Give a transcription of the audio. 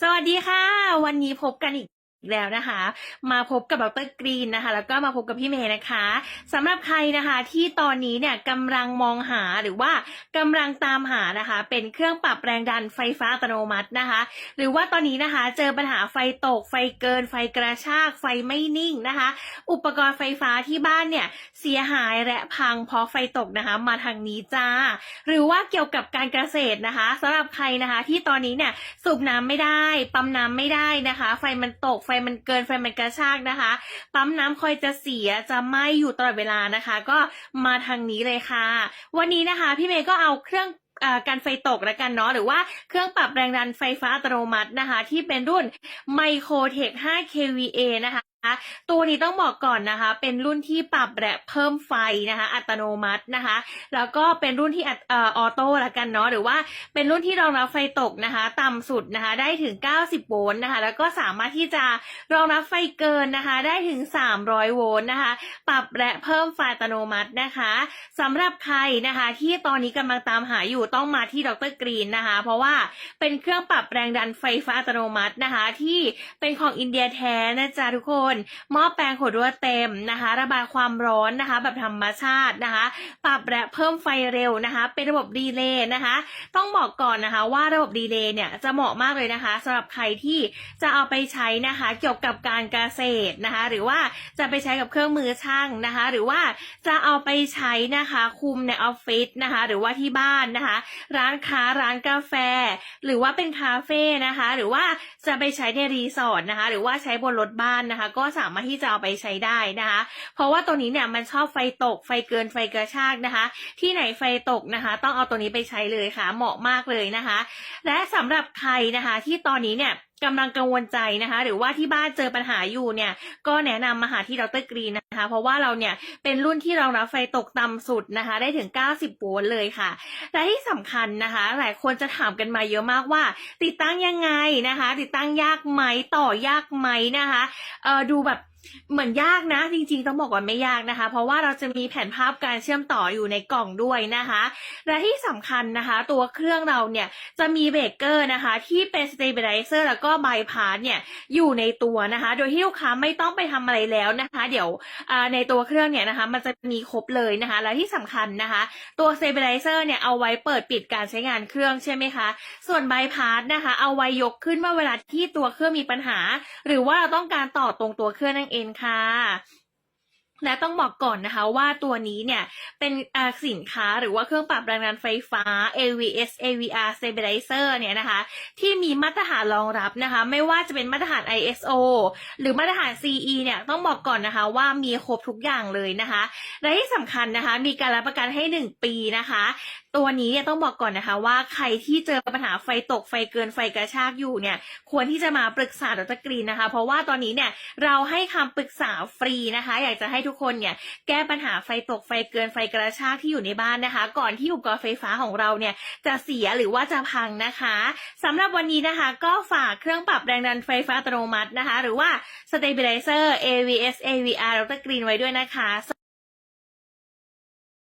สวัสดีค่ะ วันนี้พบกันอีก แล้วนะคะ มาพบกับดรกรีนนะคะ แล้วก็มาพบกับพี่เมย์นะคะสำหรับใครนะคะที่ตอนนี้เนี่ยกำลังมองหาหรือว่ากำลังตามหานะคะ เป็นเครื่องปรับแรงดันไฟฟ้าอัตโนมัตินะคะ หรือว่าตอนนี้นะคะเจอปัญหาไฟตก ไฟเกิน ไฟกระชาก ไฟไม่นิ่งนะคะ อุปกรณ์ไฟฟ้าที่บ้านเนี่ยเสียหายและพังเพราะไฟตกนะคะ มาทางนี้จ้า หรือว่าเกี่ยวกับการเกษตรนะคะสำหรับใครนะคะที่ตอนนี้เนี่ยสูบน้ำไม่ได้ ปั๊มน้ำไม่ได้นะคะ ไฟมันตกไฟมันเกินไฟมันกระชากนะคะ ปั๊มน้ำคอยจะเสียจะไหม้อยู่ตลอดเวลานะคะ ก็มาทางนี้เลยค่ะ วันนี้นะคะพี่เมย์ก็เอาเครื่องการไฟตกแล้วกันเนาะหรือว่าเครื่องปรับแรงดันไฟฟ้าอัตโนมัตินะคะ ที่เป็นรุ่น Microtech 5 kVA นะคะ ตัวนี้ต้องบอกก่อนนะคะ เป็นรุ่นที่ปรับและเพิ่มไฟนะคะ อัตโนมัตินะคะ แล้วก็เป็นรุ่นที่อออโต้ละกันเนาะหรือว่าเป็นรุ่นที่รองรับไฟตกนะคะ ต่ำสุดนะคะ ได้ถึง 90 โวลต์นะคะ แล้วก็สามารถที่จะรองรับไฟเกินนะคะ ได้ถึง 300 โวลต์นะคะ ปรับและเพิ่มไฟอัตโนมัตินะคะสำหรับใครนะคะ ที่ตอนนี้กำลังตามหาอยู่ต้องมาที่ดรกรีนนะคะ เพราะว่าเป็นเครื่องปรับแรงดันไฟฟ้าอัตโนมัตินะคะ ที่เป็นของอินเดียแท้นะจ๊ะทุกคนหม้อแปลงขดรั่วเต็มนะคะ ระบายความร้อนนะคะ แบบธรรมชาตินะคะ ปรับและเพิ่มไฟเร็วนะคะ เป็นระบบดีเลย์นะคะ ต้องบอกก่อนนะคะ ว่าระบบดีเลย์เนี่ยจะเหมาะมากเลยนะคะสำหรับใครที่จะเอาไปใช้นะคะ เกี่ยวกับการเกษตรนะคะ หรือว่าจะไปใช้กับเครื่องมือช่างนะคะ หรือว่าจะเอาไปใช้นะคะ คุมในออฟฟิศนะคะ หรือว่าที่บ้านนะคะ ร้านค้าร้านกาแฟ หรือว่าเป็นคาเฟ่นะคะ หรือว่าจะไปใช้ในรีสอร์ทนะคะ หรือว่าใช้บนรถบ้านนะคะ ก็สามารถที่จะเอาไปใช้ได้นะคะ เพราะว่าตัวนี้เนี่ยมันชอบไฟตก ไฟเกินไฟกระชากนะคะ ที่ไหนไฟตกนะคะ ต้องเอาตัวนี้ไปใช้เลยค่ะ เหมาะมากเลยนะคะ และสำหรับใครนะคะที่ตอนนี้เนี่ย กำลังกังวลใจนะคะ หรือว่าที่บ้านเจอปัญหาอยู่เนี่ย ก็แนะนำมาหาที่ดรกรีนนะคะ เพราะว่าเราเนี่ยเป็นรุ่นที่รองรับไฟตกต่ำสุดนะคะ ได้ถึง 90โวลต์เลยค่ะ และที่สำคัญนะคะ หลายคนจะถามกันมาเยอะมากว่า ติดตั้งยังไงนะคะ ติดตั้งยากไหมต่อยากไหมนะคะเออดูแบบ เหมือนยากนะ จริงๆ ต้องบอกว่าไม่ยากนะคะ เพราะว่าเราจะมีแผนภาพการเชื่อมต่ออยู่ในกล่องด้วยนะคะ และที่สำคัญนะคะ ตัวเครื่องเราเนี่ยจะมีเบรกเกอร์นะคะ ที่เป็นสเตเบลไลเซอร์แล้วก็บายพาสเนี่ยอยู่ในตัวนะคะ โดยที่ลูกค้าไม่ต้องไปทำอะไรแล้วนะคะ เดี๋ยวในตัวเครื่องเนี่ยนะคะ มันจะมีครบเลยนะคะ และที่สำคัญนะคะ ตัวสเตเบลไลเซอร์เนี่ยเอาไว้เปิดปิดการใช้งานเครื่องใช่ไหมคะ ส่วนบายพาสนะคะ เอาไว้ยกขึ้นเมื่อเวลาที่ตัวเครื่องมีปัญหา หรือว่าเราต้องการต่อตรงตัวเครื่องนั่นเองเอ็นค่ะ และต้องบอกก่อนนะคะว่าตัวนี้เนี่ยเป็นสินค้าหรือว่าเครื่องปรับแรงดันไฟฟ้า AVS AVR Stabilizer เนี่ยนะคะที่มีมาตรฐานรองรับนะคะไม่ว่าจะเป็นมาตรฐาน ISO หรือมาตรฐาน CE เนี่ยต้องบอกก่อนนะคะว่ามีครบทุกอย่างเลยนะคะและที่สำคัญนะคะมีการรับประกันให้ 1 ปีนะคะ ตัวนี้เนี่ยต้องบอกก่อนนะคะว่าใครที่เจอปัญหาไฟตกไฟเกินไฟกระชากอยู่เนี่ยควรที่จะมาปรึกษาดรกรีนนะคะ เพราะว่าตอนนี้เนี่ยเราให้คำปรึกษาฟรีนะคะ อยากจะให้ทุกคนเนี่ยแก้ปัญหาไฟตกไฟเกินไฟกระชากที่อยู่ในบ้านนะคะ ก่อนที่อุปกรณ์ไฟฟ้าของเราเนี่ยจะเสียหรือว่าจะพังนะคะสำหรับวันนี้นะคะ ก็ฝากเครื่องปรับแรงดันไฟฟ้าอัตโนมัตินะคะ หรือว่า Stabilizer AVS AVR ดรกรีนไว้ด้วยนะคะ